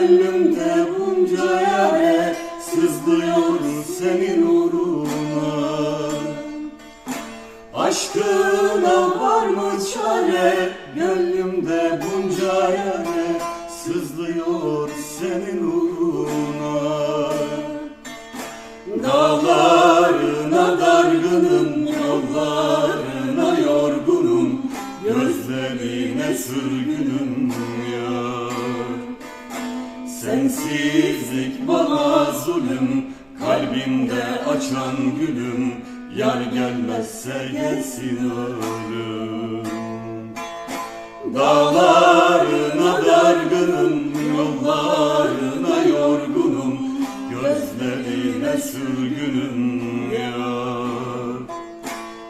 Gönlümde bunca yare sızlıyor senin uğruna. Aşkına var mı çare? Gönlümde bunca yare Sızlıyor senin uğruna. Dağlarına dargınım Yollarına yorgunum. Gözlerine sürgünüm yar Sensizlik bana zulüm Kalbimde açan gülüm. Yar gelmezse gelsin ölüm Dağlarına dargınım Yollarına yorgunum. Gözlerine sürgünüm yar.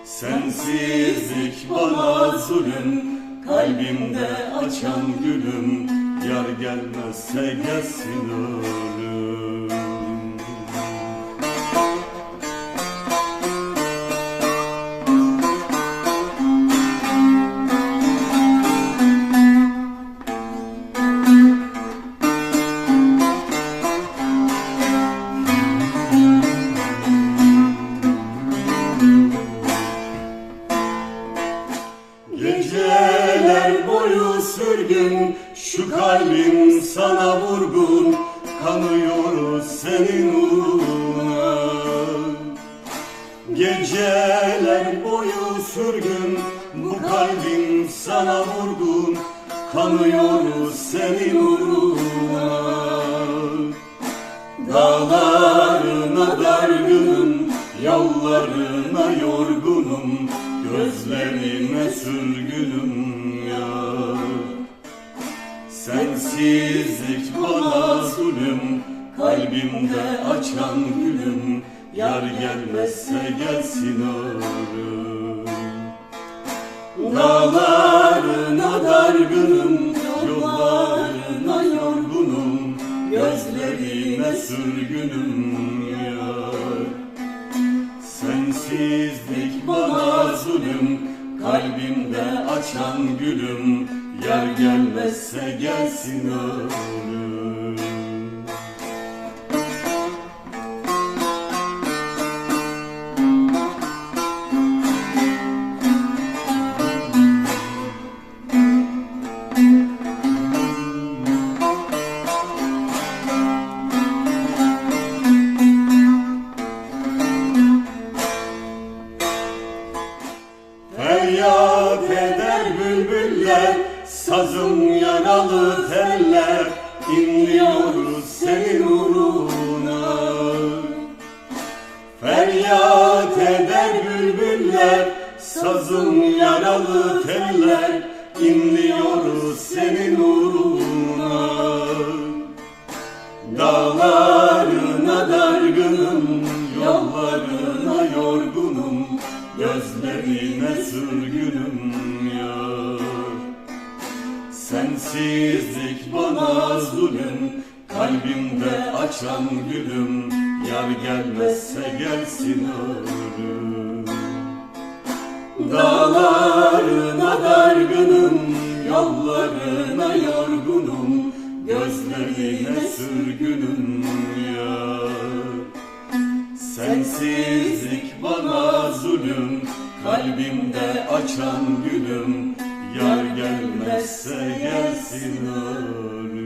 Sensizlik bana zulüm Kalbimde açan gülüm Yar gelmezse gelsin ölüm Şu kalbim sana vurgun Kanıyor senin uğruna. Geceler boyu sürgün Bu kalbim sana vurgun Kanıyor senin uğruna. Dağlarına dargınım, yollarına yorgunum, gözlerine sürgünüm Sensizlik bana zulüm, kalbimde açan gülüm, yar gelmezse gelsin ölüm. Dağlarına dargınım, yollarına yorgunum, gözlerine sürgünüm yar. Sensizlik bana zulüm, kalbimde açan gülüm, yar gelmezse gelsin ölüm. Feryat eder bülbüller, sazım yaralı teller, inliyoruz senin uğruna. Feryat eder bülbüller, sazım yaralı teller, inliyoruz senin uğruna. Dağlarına Sensizlik bana zulüm, kalbimde açan gülüm, yar gelmezse gelsin ölüm. Dağlarına dargınım, yollarına yorgunum, gözlerine sürgünüm yar. Sensizlik bana zulüm, kalbimde açan gülüm, yar gelmezse gelsin ölüm.